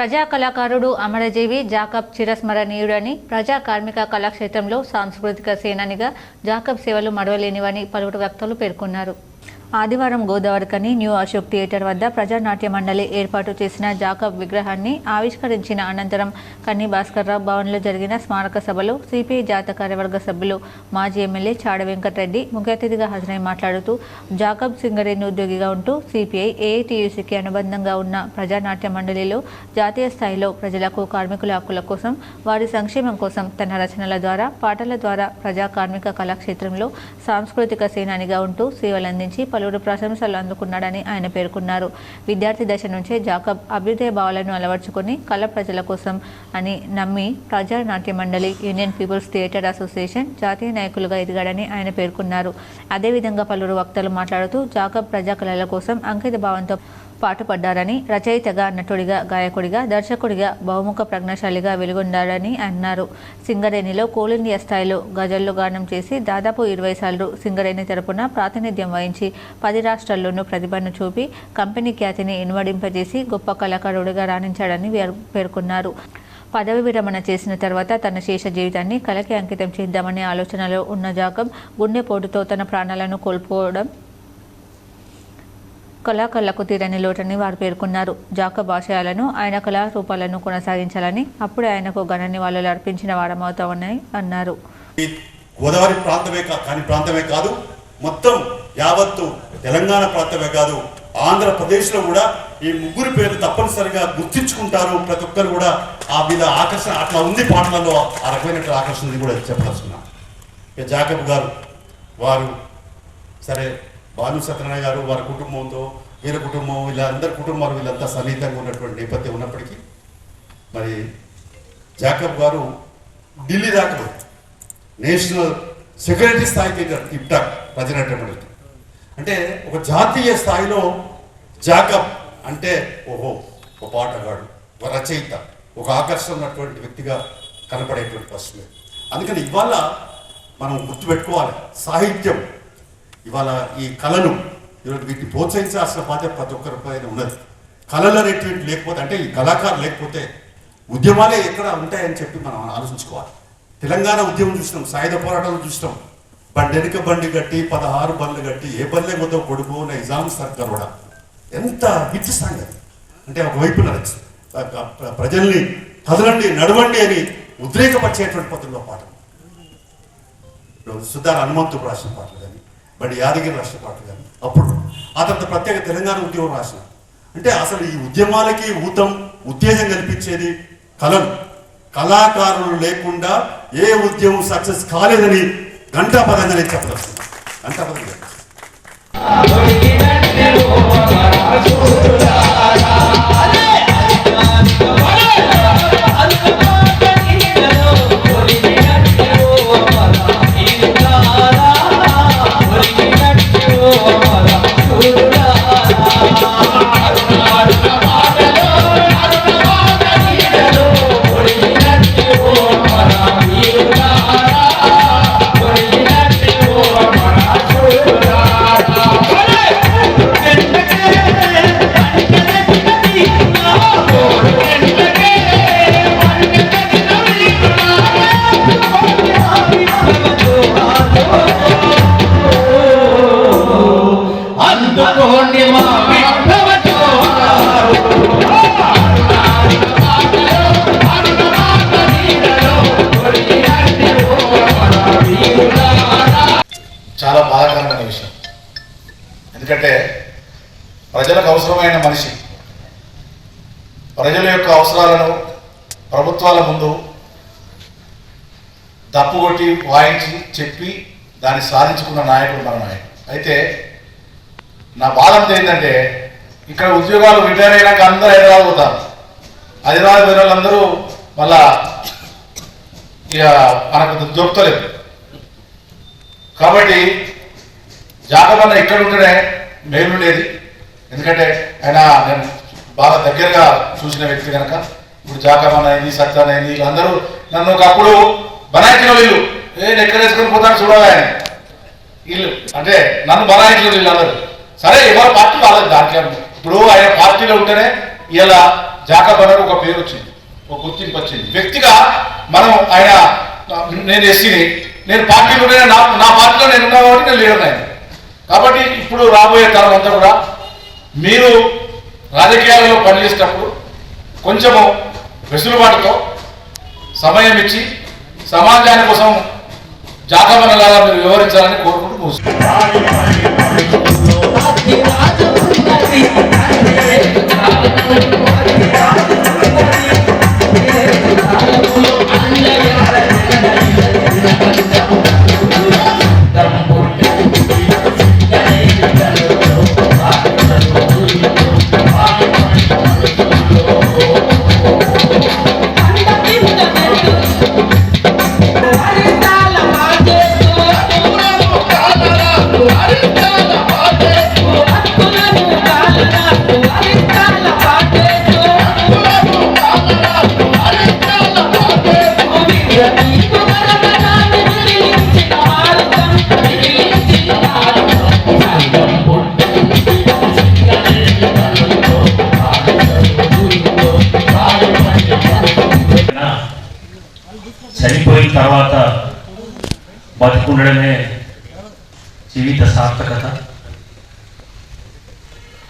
ప్రజా కళాకారుడు అమరజీవి జాకబ్ చిరస్మరణీయుడని ప్రజా కార్మిక కళాక్షేత్రంలో సాంస్కృతిక సేనానిగా జాకబ్ సేవలు మడవలేనివని పలువురు వ్యక్తులు పేర్కొన్నారు. ఆదివారం గోదావరికని న్యూ అశోక్ థియేటర్ వద్ద ప్రజానాట్య మండలి ఏర్పాటు చేసిన జాకబ్ విగ్రహాన్ని ఆవిష్కరించిన అనంతరం కన్ని భాస్కర్రావు భవన్లో జరిగిన స్మారక సభలో సిపిఐ జాత కార్యవర్గ సభ్యులు మాజీ ఎమ్మెల్యే చాడ వెంకటరెడ్డి ముఖ్య అతిథిగా హాజరై మాట్లాడుతూ జాకబ్ సింగరేణి ఉద్యోగిగా ఉంటూ సిపిఐ ఏఐటియుసికి అనుబంధంగా ఉన్న ప్రజానాట్య మండలిలో జాతీయ స్థాయిలో ప్రజలకు కార్మికుల హక్కుల కోసం వారి సంక్షేమం కోసం తన రచనల ద్వారా పాటల ద్వారా ప్రజా కార్మిక కళాక్షేత్రంలో సాంస్కృతిక సేనానిగా ఉంటూ సేవలందించి పలువురు ప్రశంసలు అందుకున్నాడని ఆయన పేర్కొన్నారు. విద్యార్థి దశ నుంచే జాకబ్ అభ్యుదయ భావాలను అలవర్చుకొని కళ ప్రజల కోసం అని నమ్మి ప్రజా నాట్య మండలి యూనియన్ పీపుల్స్ థియేటర్ అసోసియేషన్ జాతీయ నాయకులుగా ఎదిగాడని ఆయన పేర్కొన్నారు. అదేవిధంగా పలువురు వక్తలు మాట్లాడుతూ జాకబ్ ప్రజా కళల కోసం అంకిత భావంతో పాటుపడ్డారని రచయితగా నటుడిగా గాయకుడిగా దర్శకుడిగా బహుముఖ ప్రజ్ఞాశాలిగా వెలుగొందాడని అన్నారు. సింగరేణిలో కోల్ ఇండియా స్థాయిలో గజల్లో గానం చేసి దాదాపు ఇరవై సార్లు సింగరేణి తరపున ప్రాతినిధ్యం వహించి పది రాష్ట్రాల్లోనూ ప్రతిభను చూపి కంపెనీ ఖ్యాతిని ఇనుమడింపజేసి గొప్ప కళాకారుడిగా రాణించాడని పేర్కొన్నారు. పదవి విరమణ చేసిన తర్వాత తన శేష జీవితాన్ని కళకి అంకితం చేద్దామనే ఆలోచనలో ఉన్న జాకబ్ గుండెపోటుతో తన ప్రాణాలను కోల్పోవడం కళాకళలకు తీరని లోటని వారు పేర్కొన్నారు. జాకబ్ ఆశయాలను ఆయన కళారూపాలను కొనసాగించాలని అప్పుడే ఆయనకు ఘన నివాళులు అర్పించిన వారమవుతామని అన్నారు. గోదావరి ప్రాంతమే కాని ప్రాంతమే కాదు మొత్తం యావత్తు తెలంగాణ ప్రాంతమే కాదు ఆంధ్రప్రదేశ్లో కూడా ఈ ముగ్గురు పేర్లు తప్పనిసరిగా గుర్తించుకుంటారు ప్రతి ఒక్కరు కూడా. ఆ మీద ఆకర్షణ అట్లా ఉంది పాటలలో ఆ రకమైనటువంటి ఆకర్షణ కూడా చెప్పదలుచుకున్నా. ఇక జాకబ్ గారు వారు సరే భాను సత్యనారాయణ గారు వారి కుటుంబంతో వీళ్ళ కుటుంబం వీళ్ళందరి కుటుంబాలు వీళ్ళంతా సన్నిహితంగా ఉన్నటువంటి నేపథ్యం ఉన్నప్పటికీ మరి జాకబ్ గారు ఢిల్లీ దాకా నేషనల్ సెక్యూరిటీ స్థాయికి ఇప్టాక్ ప్రజనాట్య అంటే ఒక జాతీయ స్థాయిలో జాకబ్ అంటే ఓహో ఒక పాటగాడు ఒక రచయిత ఒక ఆకర్షణ ఉన్నటువంటి వ్యక్తిగా కనపడేటువంటి పరిస్థితి. అందుకని ఇవాళ మనం గుర్తుపెట్టుకోవాలి సాహిత్యం ఇవాళ ఈ కళను వీటిని ప్రోత్సహించాల్సిన బాధ్యత ప్రతి ఒక్కరి పైన ఉన్నది. కళలు అనేటువంటి లేకపోతే అంటే ఈ కళాకారులు లేకపోతే ఉద్యమాలే ఎక్కడ ఉంటాయని చెప్పి మనం ఆలోచించుకోవాలి. తెలంగాణ ఉద్యమం చూసినాం సాయుధ పోరాటాలు చూసినాం. బండెనక బండి కట్టి పదహారు బండ్లు కట్టి ఏ బండ్లే కొద్దో కొడుకు నిజాం సర్కార్ కూడా. ఎంత పిచ్చి సంగతి. అంటే ఒకవైపు నడచ్చు ప్రజల్ని కదలండి నడవండి అని ఉద్రేకపరిచేటువంటి పద్ధతిలో పాటలు ఇప్పుడు సుధార హనుమంతుడు రాసిన పాటలు కానీ బండి యాదగిరి రాసిన పాటలు అప్పుడు ఆ తర్వాత ప్రత్యేక తెలంగాణ ఉద్యమం రాసిన. అంటే అసలు ఈ ఉద్యమాలకి ఊతం ఉత్తేజం కల్పించేది కళలు కళాకారులు లేకుండా ఏ ఉద్యమం సక్సెస్ కాలేదని ఘంటాపదంగా నేను చెప్పదలుచుకున్నాను ఘంటాపదంగా అందుకోండి చాలా బాధాకరమైన విషయం. ఎందుకంటే ప్రజలకు అవసరమైన మనిషి ప్రజల యొక్క అవసరాలను ప్రభుత్వాల ముందు తప్పుకొట్టి వాయించి చెప్పి దాన్ని సాధించుకున్న నాయకుడు మన నాయకుడు. అయితే నా బాధ ఏంటంటే ఇక్కడ ఉద్యోగాలు రిటైర్ అయినాక అందరూ హైదరాబాద్ పోతారు. హైదరాబాద్ పోయిన వాళ్ళందరూ మళ్ళా ఇక మనకు దొరుకుతలేదు కాబట్టి జాగవన్న ఇక్కడ ఉంటేనే మేలుండేది ఎందుకంటే ఆయన నేను బాగా దగ్గరగా చూసిన వ్యక్తి కనుక ఇప్పుడు జాగవన్న అయింది సత్యాన్ అయింది వీళ్ళందరూ నన్ను ఒకప్పుడు బనాయించిన వీళ్ళు నేను ఎక్కడ వేసుకొని పోతాను చూడాలి ఆయన. వీళ్ళు అంటే నన్ను బనాయించిన వీళ్ళందరూ సరే ఎవరి పార్టీ వాళ్ళది దాంట్లో ఇప్పుడు ఆయన పార్టీలో ఉంటేనే ఇలా జాకబన్నకు ఒక పేరు వచ్చింది ఒక గుర్తింపు వచ్చింది. వ్యక్తిగా మనం ఆయన నేను ఎస్సీని నేను పార్టీ ఉండే నా నా పార్టీలో నేను ఉన్నా కాబట్టి నేను లీడర్ నేను కాబట్టి ఇప్పుడు రాబోయే తరం అంతా కూడా మీరు రాజకీయాలలో పనిచేసేటప్పుడు కొంచెము వెసులుబాటుతో సమయం ఇచ్చి సమాజాని కోసం జాతమనలాగా మీరు వివరించాలని కోరుకుంటూ ఉండడమే జీవిత సార్థకత.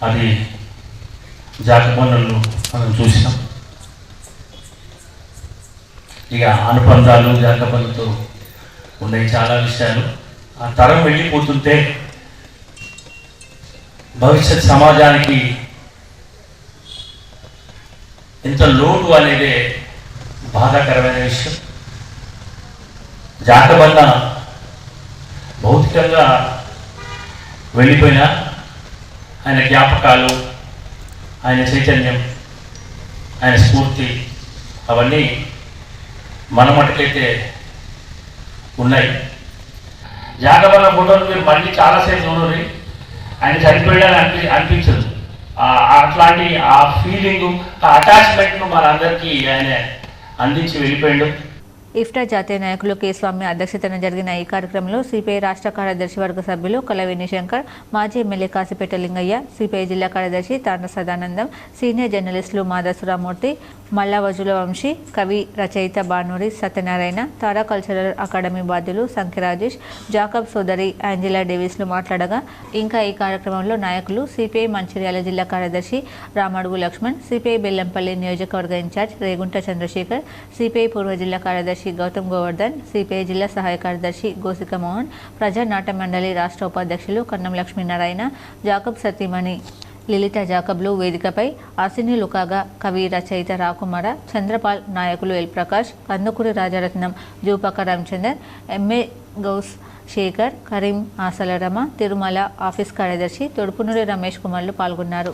అది జాతపనులు మనం చూసినాం. ఇక అనుబంధాలు జాతపనులతో ఉన్నాయి చాలా విషయాలు. ఆ తరం వెళ్ళిపోతుంటే భవిష్యత్ సమాజానికి ఎంత లోటు అనేదే బాధాకరమైన విషయం. జాతబన్న భౌతికంగా వెళ్ళిపోయిన ఆయన జ్ఞాపకాలు ఆయన చైతన్యం ఆయన స్ఫూర్తి అవన్నీ మన మటుకైతే ఉన్నాయి. జాగబల్ల ఫోటోలు మీరు మళ్ళీ చాలాసేపు చూడండి. ఆయన చనిపోయాడని అనిపి అనిపించదు. అట్లాంటి ఆ ఫీలింగ్ ఆ అటాచ్మెంట్ను మనందరికీ ఆయన అందించి వెళ్ళిపోయాడు. ఇఫ్టా జాతీయ నాయకులు కె స్వామి అధ్యక్షతన జరిగిన ఈ కార్యక్రమంలో సిపిఐ రాష్ట్ర కార్యదర్శి వర్గ సభ్యులు కలవేణి శంకర్ మాజీ ఎమ్మెల్యే కాసిపేట లింగయ్య సిపిఐ జిల్లా కార్యదర్శి తాండ సదానందం సీనియర్ జర్నలిస్టులు మాధసురామూర్తి మల్లావజుల వంశీ కవి రచయిత భానూరి సత్యనారాయణ తారా కల్చరల్ అకాడమీ బాధ్యులు సంఖ్య రాజేష్ జాకబ్ సోదరి ఆంజెలా డేవిస్లు మాట్లాడగా ఇంకా ఈ కార్యక్రమంలో నాయకులు సిపిఐ మంచిర్యాల జిల్లా కార్యదర్శి రామడుగు లక్ష్మణ్ సిపిఐ బెల్లంపల్లి నియోజకవర్గ ఇన్ఛార్జ్ రేగుంట చంద్రశేఖర్ సిపిఐ పూర్వ జిల్లా కార్యదర్శి గౌతమ్ గోవర్ధన్ సిపిఐ జిల్లా సహాయ కార్యదర్శి గోసిక మోహన్ ప్రజా నాట్య మండలి రాష్ట్ర ఉపాధ్యక్షులు కన్నం లక్ష్మీనారాయణ జాకబ్ సతీమణి లిలిత జాకబ్లు వేదికపై ఆసిని లుకాగా కవి రచయిత రాకుమార చంద్రపాల్ నాయకులు L Prakash Kandukuri Rajaratnam Jupaka Ramachandar MA Ghouse Shekar Karim Asala Rama Tirumala office కార్యదర్శి తొడుపునూరి రమేష్ కుమార్లు పాల్గొన్నారు.